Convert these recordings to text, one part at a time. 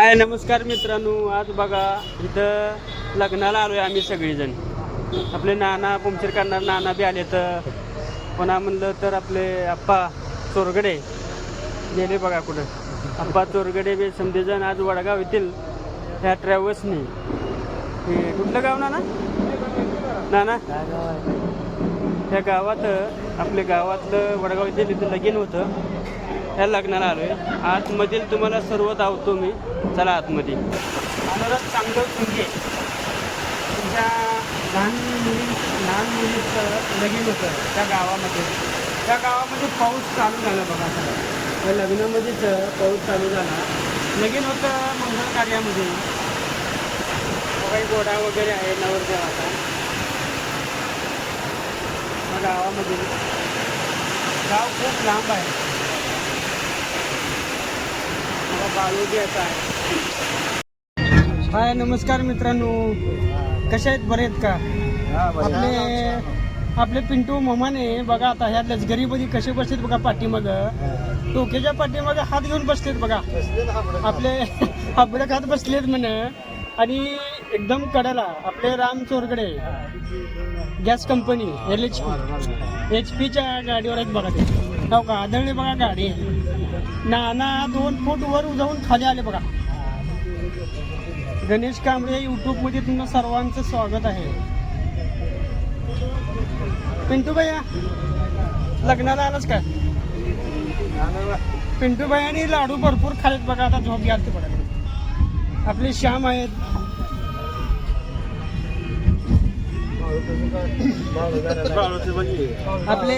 हाय नमस्कार मित्रांनो. आज बघा इथं लग्नाला आलोय आम्ही सगळेजण. आपले नाना पंक्चर करणार नाना बी आले तर पुन्हा म्हणलं तर आपले आप्पा चोरगडे. गेले बघा कुठं. आप्पा चोरगडे बी समजेजण आज वडगाव येथील ह्या ट्रॅव्हल्सनी. हे कुठलं गाव नाना? नाना? त्या गावात आपल्या गावातलं वडगाव येथील इथं लगीन होतं. ह्या लग्नाला आलोय. आतमधील तुम्हाला सर्व धावतो मी. चला आतमध्ये. आम्हाला चांगलं तुमचे तुमच्या लहान मुली लहान मुलीचं लगीन होतं त्या गावामध्ये. त्या गावामध्ये पाऊस चालू झाला बघा त्या लग्नामध्येच पाऊस चालू झाला. लगीन होतं मंगल कार्यामध्ये. काही गोडा वगैरे आहे नवरदेवाचा. गावामध्ये. गाव खूप लांब आहे. आहे. हाय नमस्कार मित्रांनो. कसे आहेत? बरे आहेत का? आपले आपले पिंटू मोमाने बघा आता ह्या लष्करीमध्ये कसे बसलेत बघा पाठीमाग. टोकेच्या पाठीमाग हात घेऊन बसलेत बघा. आपले आपले हात बसलेत म्हण. आणि एकदम कडेला आपले Ram Chorgade gas company L H P. H पीच्या गाडीवर आहेत बघा ते. हो का? आदळणे बघा गाडी. नाना दोन फूट वर जाऊन खाली आले बघा. गणेश कांबळे यूट्यूबमध्ये तुमचं सर्वांचं स्वागत आहे. पिंटू भैया लग्नाला आलाच काय पिंटू भैयानी लाडू भरपूर खालेत बघा आता झोप घ्या ते बघा. आपले श्याम आहेत. आपले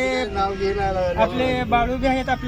आपले बाळू बी आहेत आपले